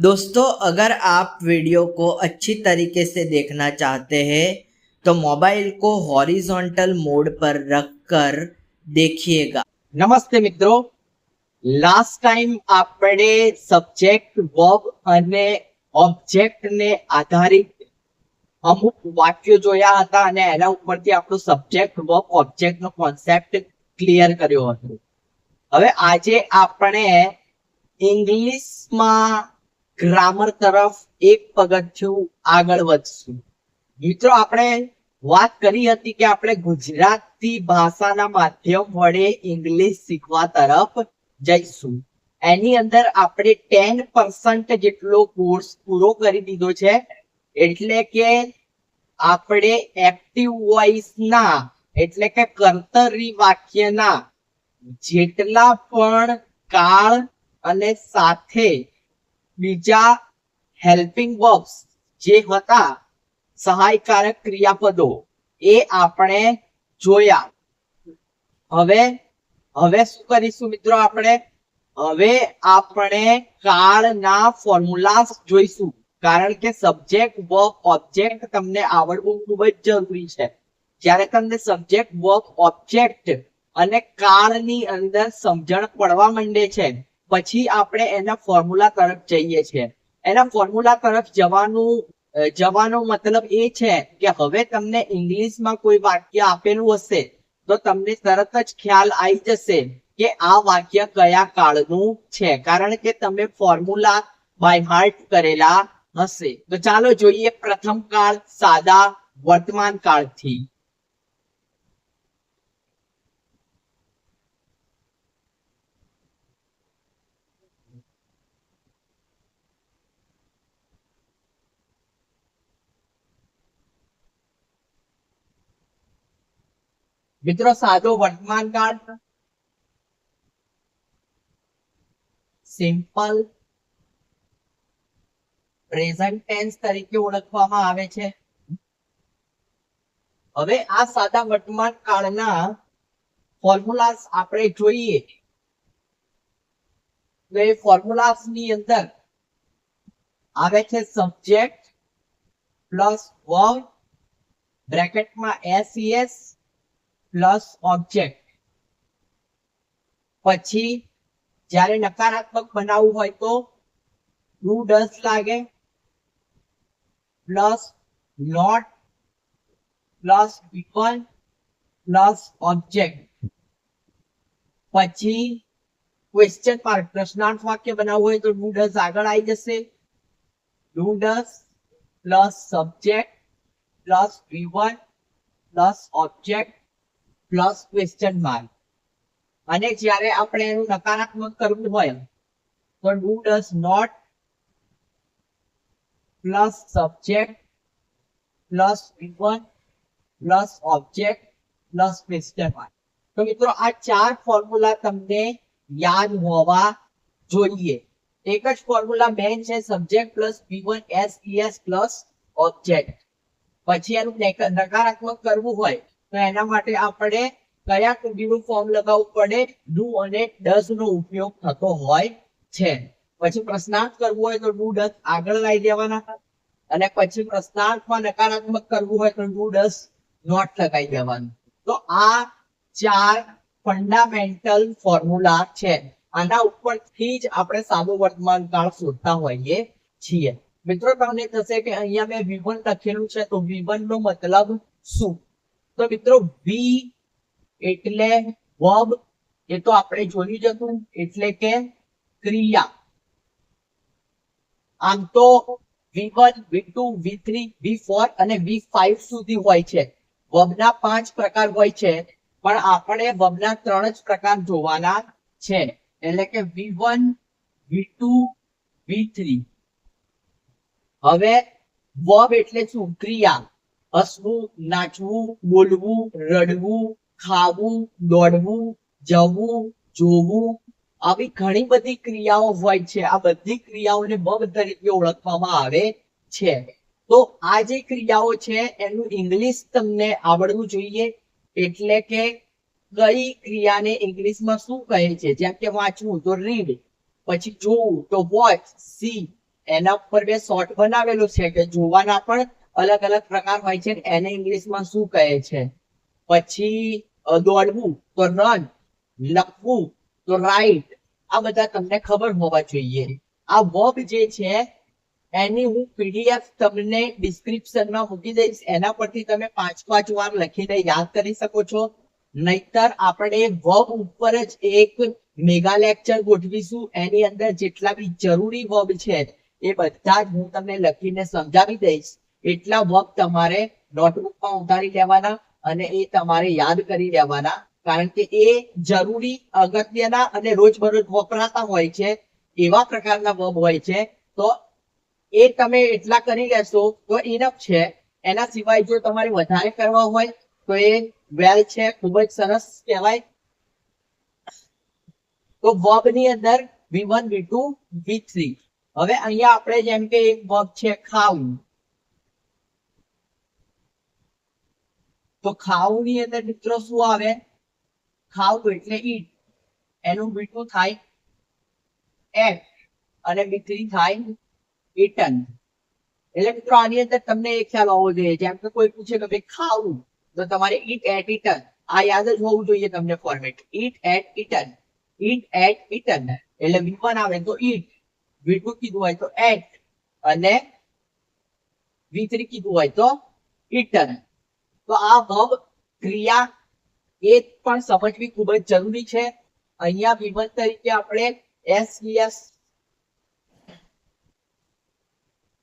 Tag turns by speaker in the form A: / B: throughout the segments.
A: दोस्तों अगर आप वीडियो को अच्छी तरीके से देखना चाहते हैं तो मोबाइल को हॉरिजॉन्टल मोड पर रखकर देखिएगा
B: નમસ્તે મિત્રો લાસ્ટ ટાઈમ આપણે સબ્જેક્ટ વર્બ અને ઓબ્જેક્ટ ને આધારિત અમુક વાક્યો જોયા હતા અને એના ઉપરથી આપણો સબ્જેક્ટ વર્બ ઓબ્જેક્ટ નો કોન્સેપ્ટ ક્લિયર કર્યો હતો હવે આજે આપણે ઇંગ્લિશમાં ગ્રામર તરફ એક પગથિયું આગળ વધશું. મિત્રો, આપણે વાત કરી હતી કે આપણે ગુજરાતી ભાષાના માધ્યમ વડે ઇંગ્લિશ શીખવા તરફ જઈશું. એની અંદર આપણે ટેન પર્સન્ટ જેટલો કોર્સ પૂરો કરી દીધો છે. એટલે કે આપણે એક્ટિવ વોઇસ ના, એટલે કે કર્તરી વાક્યના જેટલા પણ કાળ અને સાથે બીજા હેલ્પિંગ વર્બ્સ જે હતા સહાયકારક ક્રિયાપદો એ આપણે જોયા. હવે હવે શું કરીશું મિત્રો આપણે? હવે આપણે કાળના ફોર્મ્યુલા જોઈશું. કારણ કે સબ્જેક્ટ વર્ક ઓબ્જેક્ટ તમને આવડવું ખૂબ જ જરૂરી છે. જ્યારે તમને સબ્જેક્ટ વર્ક ઓબ્જેક્ટ અને કાળની અંદર સમજણ પડવા માંડે છે પછી આપણે એના ફોર્મ્યુલા તરફ જઈએ છીએ. એના ફોર્મ્યુલા તરફ જવાનું જવાનો મતલબ એ છે કે હવે તમને ઇંગ્લિશમાં કોઈ વાક્ય આપેલું હશે, તો તમને તરત જ ખ્યાલ આવી જશે કે આ વાક્ય કયા કાળનું છે. કારણ કે તમે ફોર્મ્યુલા બાય હાર્ટ કરેલા હશે. તો ચાલો જોઈએ પ્રથમ કાળ સાદા વર્તમાન કાળથી. મિત્રો, સાદો વર્તમાન કાળ. સિમ્પલ પ્રેઝન્ટ ટેન્સ તરીકે ઓળખવામાં આવે છે. હવે આ સાદા વર્તમાન કાળના ફોર્મ્યુલાસ આપણે જોઈએ. તો એ ફોર્મ્યુલાસની અંદર આવે છે સબ્જેક્ટ પ્લસ વર્બ બ્રેકેટમાં એસ પ્લસ ઓબ્જેક્ટ પછી, જ્યારે નકારાત્મક બનાવવું હોય તો ડુ ડસ લાગે. પ્લસ નોટ પ્લસ બીકોન પ્લસ ઓબ્જેક્ટ પછી ક્વેશ્ચન માર્ક પ્રશ્નાર્થ વાક્ય બનાવવું હોય તો ડુ ડસ આગળ આવી જશે. Do does plus subject plus V plus object plus question mark અને જ્યારે આપણે એનું નકારાત્મક કરવું હોય, તો do does not plus subject plus V one plus object plus question mark તો મિત્રો, આ ચાર ફોર્મ્યુલા તમને યાદ હોવા જોઈએ. એક જ ફોર્મ્યુલા મેન છે subject plus V1 S plus object પછી એનું નકારાત્મક કરવું હોય તો એના માટે આપણે કયા કુંડીનું ફોર્મ લગાવવું પડે? ડુ અને ડસ નો ઉપયોગ થતો હોય છે. પછી પ્રશ્નાર્થ કરવું હોય તો ડુ ડસ આગળ લાવી દેવાના. અને પછી પ્રશ્નાર્થમાં નકારાત્મક કરવું હોય તો ડુ ડસ નોટ લગાવી દેવાનું. તો આ ચાર ફંડામેન્ટલ ફોર્મ્યુલા છે. આના ઉપરથી જ આપણે સાદો વર્તમાન કાળ શોધતા હોઈએ છીએ. મિત્રો, તમને થશે કે અહીંયા મેં વિવન લખેલું છે, તો વિવન નો મતલબ શું? તો મિત્રો વી એટલે વર્બ એ તો આપણે જોયું જ એટલે કે ક્રિયા. આમ તો V1 V2 V3 V4 અને V5 સુધી હોય છે. વર્બના પાંચ પ્રકાર હોય છે, પણ આપણે વર્બના ત્રણ જ પ્રકાર જોવાના છે. એટલે કે V1 V2 V3 હવે વર્બ એટલે શું? ક્રિયા. હસવું, નાચવું, બોલવું, રડવું, ખાવું, દોડવું, જવું, જોવું, આવી ઘણી બધી ક્રિયાઓ હોય છે. આ બધી ક્રિયાઓને વર્બ તરીકે ઓળખવામાં આવે છે. તો આ જે ક્રિયાઓ છે, એનું ઇંગ્લિશ તમને આવડવું જોઈએ. એટલે કે કઈ ક્રિયાને ઇંગ્લિશમાં શું કહે છે? જેમ કે વાંચવું, તો રીડ પછી જોવું, તો વોચ સી એના ઉપર બે શોર્ટ બનાવેલું છે, કે જોવાના પણ અલગ અલગ પ્રકાર હોય છે એને ઇંગ્લિશમાં શું કહે છે? પછી દોડવું, તો રન, લખવું, તો રાઈટ. આ બધા તમને ખબર હોવા જોઈએ. આ વર્બ જે છે, એની હું પીડીએફ તમને ડિસ્ક્રિપ્શનમાં મૂકી દઈશ. એના પરથી તમે પાંચ પાંચ વાર લખીને યાદ કરી શકો છો. નહીતર આપણે વર્બ ઉપર જ એક મેગા લેક્ચર ગોઠવીશું. એની અંદર જેટલા બી જરૂરી વર્બ છે, એ બધા જ હું તમને લખીને સમજાવી દઈશ. એટલા વર્ક તમારે નોટબુકમાં ઉતારી લેવાના અને એ તમારે યાદ કરી લેવાના. કારણ કે એ જરૂરી અગત્યના અને રોજબરોજ વપરાતા હોય છે, એવા પ્રકારના વર્બ હોય છે. તો એ તમે એટલા કરી લેશો તો ઇનફ છે. એના સિવાય જો તમારે વધારે કરવા હોય તો એ વેલ છે, ખૂબ જ સરસ કહેવાય. તો વર્બની અંદર V one V two V three હવે અહીંયા આપણે જેમ કે એક વર્બ છે, ખાવું. તો ખાવું ની અંદર મિત્રો શું આવે? ખાવું એટલે ઈટ. એનું મીઠું થાય એફ અને બીકરી થાય ઈટન. એટલે મિત્રો આની અંદર તમને એ ખ્યાલ હોવો જોઈએ. જેમ કે કોઈ પૂછે કે ભાઈ ખાવું તો તમારે ઈટ એટ ઈટન. આ યાદ જ હોવું જોઈએ તમને format eat ate eaten. Eat ate eaten. એટલે વી આવે તો ઈટ. વી કીધું હોય તો એટ અને વી કીધું હોય તો ઈટન. તો આ વર્બ ક્રિયા એ પણ સમજવી ખૂબ જ જરૂરી છે. અહીંયા વિભક્ત તરીકે આપણે એસ એસ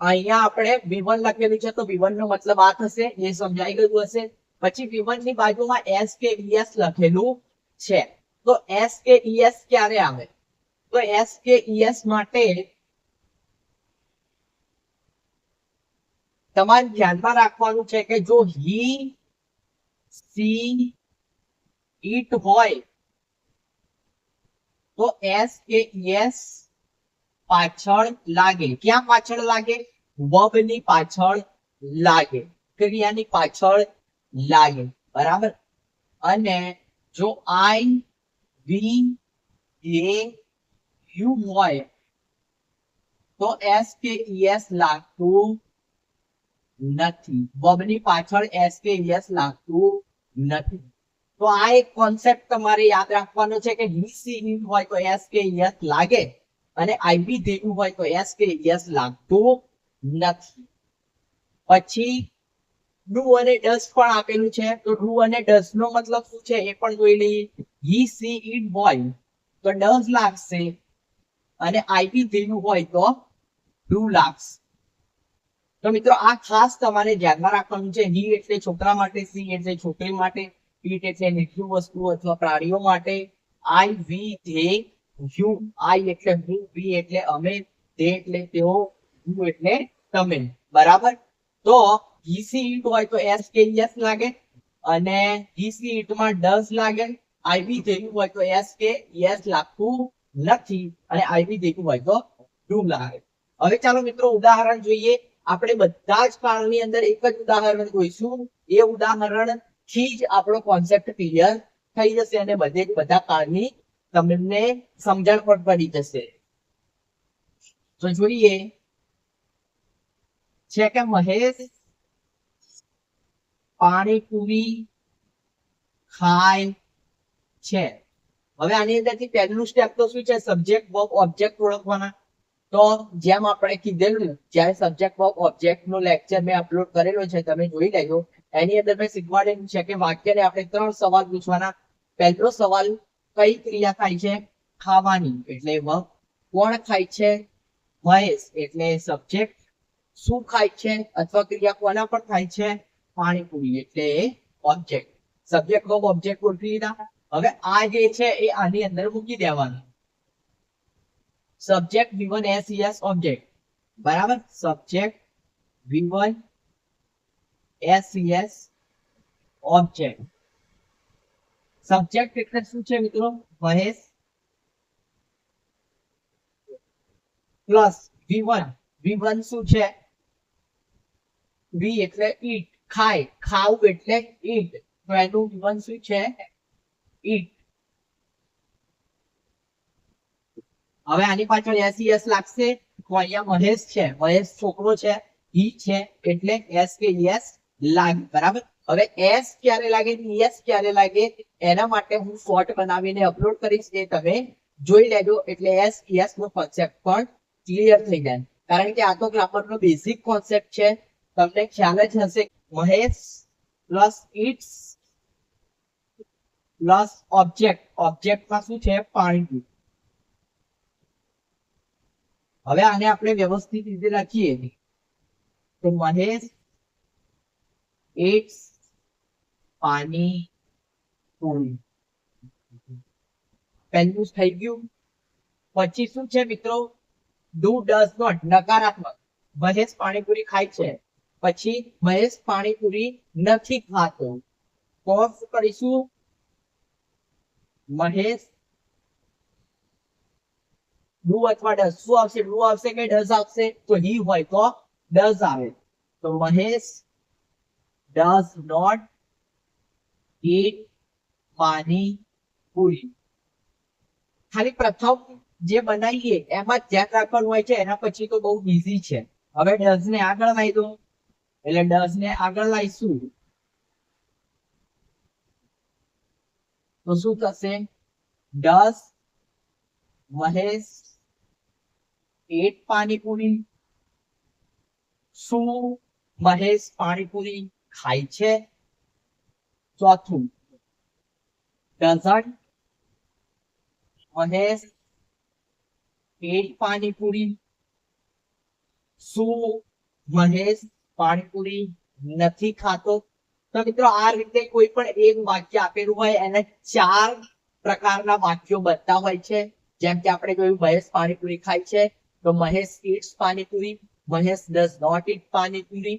B: અહીંયા આપણે વિવન લખેલું છે તો વિવન નો મતલબ આ થશે, એ સમજાઈ ગયું હશે. પછી વિવનની બાજુમાં એસ કે ઈએસ લખેલું છે. તો એસ કે ઈએસ ક્યારે આવે? તો એસ કે ઈએસ માટે તમારે ધ્યાનમાં રાખવાનું છે કે જો હી, સી ઈટ હોય, તો એસ કે યસ પાછળ લાગે. ક્યાં પાછળ લાગે? વર્બની પાછળ લાગે. ક્રિયાની પાછળ લાગે. બરાબર? અને જો આઈ, વી, એ, યુ હોય, તો એસ કે યસ લાગતું નથી. વર્બ પાછળ એસ યસ લાગતું નથી. તો આ એક કોન્સેપ્ટ તમારે યાદ રાખવાનો છે કે હી હિમ હોય તો એસ યસ લાગે અને આઈ બી હોય તો એસ યસ લાગતું નથી. પછી ડુ અને ડસ પણ આપેલું છે. તો ડુ અને ડસ નો મતલબ શું છે એ પણ જોઈ લઈએ. હી સી ઇટ હોય તો ડસ લાગશે અને આઈ બી હોય તો ડુ લાગશે. તો મિત્રો, આ ખાસ તમારે ધ્યાનમાં રાખવાનું છે. હી એટલે છોકરા માટે, સી એટલે છોકરી માટે પીટ એટલે નીચલું વસ્તુ અથવા પ્રાણીઓ માટે, આઈ, વી, ધે, યુ, આઈ એટલે હું, વી એટલે અમે તે એટલે તેઓ, યુ એટલે તમે. બરાબર? તો ઈસી ઈટ હોય તો એસ કે એસ લાગે અને ઈસી ઈટમાં ડસ લાગે. આઈ, વી ધેયું હોય તો એસ કે એસ લાગતું નથી અને આઈ, વી ધેયું હોય તો ડુ લાગે. હવે ચાલો મિત્રો, ઉદાહરણ જોઈએ. આપણે બધા જ કાળની અંદર એક જ ઉદાહરણ જોઈશું. એ ઉદાહરણથી જ આપણો કોન્સેપ્ટ ક્લિયર થઈ જશે અને બધે જ બધા કાળની તમને સમજણ પણ પડી જશે. તો જોઈએ, છે કે મહેશ પાણીપુરી ખાય છે? હવે આની અંદરથી પહેલું સ્ટેપ તો શું છે? સબ્જેક્ટ ઓબ્જેક્ટ ઓળખવાના. તો જેમ આપણે કીધેલું જ્યારે સબ્જેક્ટ વર્ક ઓબ્જેક્ટ નો લેક્ચર મેં અપલોડ કરેલો છે, તમે જોઈ લેજો. એની અંદર મેં શીખવાડેલું છે કે વાક્યને આપણે ત્રણ સવાલ પૂછવાના. પહેલો સવાલ, કઈ ક્રિયા થાય છે? ખાવાની, એટલે વર્ક કોણ ખાય છે? મહેશ, એટલે સબ્જેક્ટ શું ખાય છે? અથવા ક્રિયા કોના પર થાય છે? પાણીપુરી, એટલે ઓબ્જેક્ટ સબ્જેક્ટ વર્ક ઓબ્જેક્ટ ગોઠવી દીધા હવે આ જે છે, એ આની અંદર મૂકી દેવાનું. સબ્જેક્ટ V1 SES ઓબ્જેક્ટ બરાબર? Subject V1 SES object subject એટલે શું છે મિત્રો? મહેશ? પ્લસ V1 V1 શું છે? વી એટલે ઈટ. ખાય. ખાવ એટલે ઈટ. તો એનું V1 શું છે? ઈટ. હવે આની પાછળ એસીએસ લાગશે. તો અહીંયા મહેશ છે. મહેશ છોકરો છે. ઈ છે. એટલે એસ કે એસ લાગે. બરાબર? હવે એસ ક્યારે લાગે? એસ ક્યારે લાગે? એના માટે હું શોર્ટ બનાવીને અપલોડ કરીશ. એ તમે જોઈ લેજો. એટલે એસ એસ નો કોન્સેપ્ટ પણ ક્લિયર થઈ જાય. કારણ કે આ તો ગ્રામર નો બેઝિક કોન્સેપ્ટ છે. તમને ખ્યાલ જ હશે Mahesh plus eats plus object ઓબ્જેક્ટમાં શું છે? પાણી હવે આને આપણે વ્યવસ્થિત રીતે લખીએ તો મહેશ ઇટ્સ પાણી પૂરી પહેલું થઈ ગયું. પછી શું છે મિત્રો? ડુ ડઝ નોટ, નકારાત્મક. મહેશ પાણીપુરી ખાય છે. પછી મહેશ પાણીપુરી નથી ખાતો. કોર્સ કરીશું. મહેશ ડુ અથવા શું આવશે? નું આવશે કે ડઝ આવશે? તો હી હોય તો ડઝ આવે. તો મહેશ ડઝ નોટ ઈટ પાણી પૂરી. ખાલી પ્રથમ જે બનાવીએ, એમાં ધ્યાન રાખવાનું હોય છે. એના પછી તો બહુ ઇઝી છે. હવે ડઝ ને આગળ લાવી દો એટલે ડઝ ને આગળ લાવીશું. તો શું થશે? ડસ મહેશ એટ પાણીપુરી શું મહેશ પાણીપુરી ખાય છે ચોથું doesn't મહેશ એટ પાણીપુરી શું મહેશ પાણીપુરી નથી ખાતો। તો મિત્રો આ રીતે કોઈ પણ એક વાક્ય આપેલું હોય, એને ચાર પ્રકારના વાક્યો બનતા હોય છે, જેમ કે આપણે જોયું મહેશ પાણીપુરી ખાય છે તો Mahesh eats panipuri Mahesh does not eat panipuri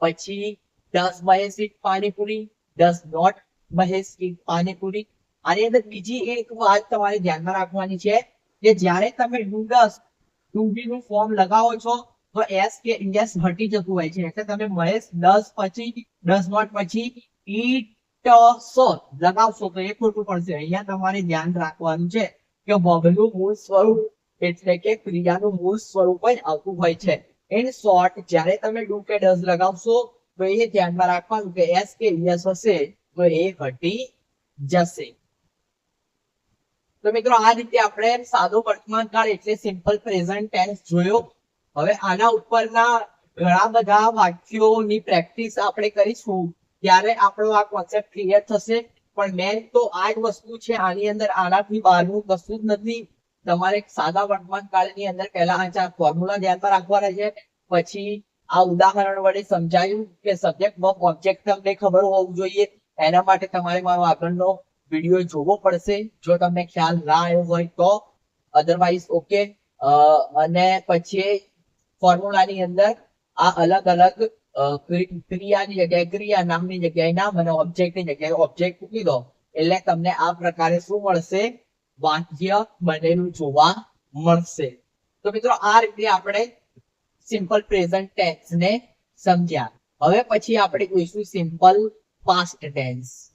B: પછી does Mahesh eat panipuri does not Mahesh eat panipuri આની અંદર બીજી એક વાત તમારે ધ્યાનમાં રાખવાની છે કે જ્યારે તમે ડુ ડઝનું ફોર્મ લગાવો છો, તો એસ કે યસ હટી જતું હોય છે. એટલે તમે મહેશ ડઝ પછી ડઝ નોટ પછી ઈટ સો લગાવશો તો એ ખોટું પડશે. અહીંયા તમારે ધ્યાન રાખવાનું છે કે ભગનું મૂળ સ્વરૂપ એટલે કે ક્રિયાનું મૂળ સ્વરૂપ જ આવતું હોય છે. ઇન શોર્ટ જ્યારે તમે ડુ કે ડઝ લગાવશો, તો એ ધ્યાનમાં રાખવાનું કે એસ કે યસ હશે, તો એ ઘટી જશે. તો મિત્રો, આ રીતે આપણે સાદો વર્તમાન કાળ એટલે સિમ્પલ પ્રેઝન્ટ ટેન્સ જોયો. હવે આના ઉપરના ઘણા બધા વાક્યોની પ્રેક્ટિસ આપણે કરીશું. ત્યારે આપણો આ કોન્સેપ્ટ ક્લિયર થશે. પણ મેન તો આ જ વસ્તુ છે, આની અંદર આનાથી બહારનું કશું જ નથી. તમારે સાદા વર્તમાન કાળની અંદર પહેલા આ ચાર ફોર્મ્યુલા ધ્યાનમાં રાખવાના છે. પછી આ ઉદાહરણ વડે સમજાયું કે સબ્જેક્ટ વર્બ ઓબ્જેક્ટ તમને ખબર હોવું જોઈએ. એના માટે તમારે મારો આગળનો વીડિયો જોવો પડશે. જો તમને ખ્યાલ ના આવ્યો હોય તો. અધરવાઇઝ ઓકે અને પછી ફોર્મ્યુલાની અંદર આ અલગ અલગ ક્રિયાની જગ્યાએ ક્રિયા નામની જગ્યાએ નામ અને ઓબ્જેક્ટની જગ્યાએ ઓબ્જેક્ટ મૂકી દો. એટલે તમને આ પ્રકારે શું મળશે? વાક્ય બનેલું જોવા મળશે. તો મિત્રો, આ રીતે આપણે સિમ્પલ પ્રેઝન્ટ ટેન્સ ને સમજ્યા. હવે પછી આપણે જોઈશું સિમ્પલ પાસ્ટ ટેન્સ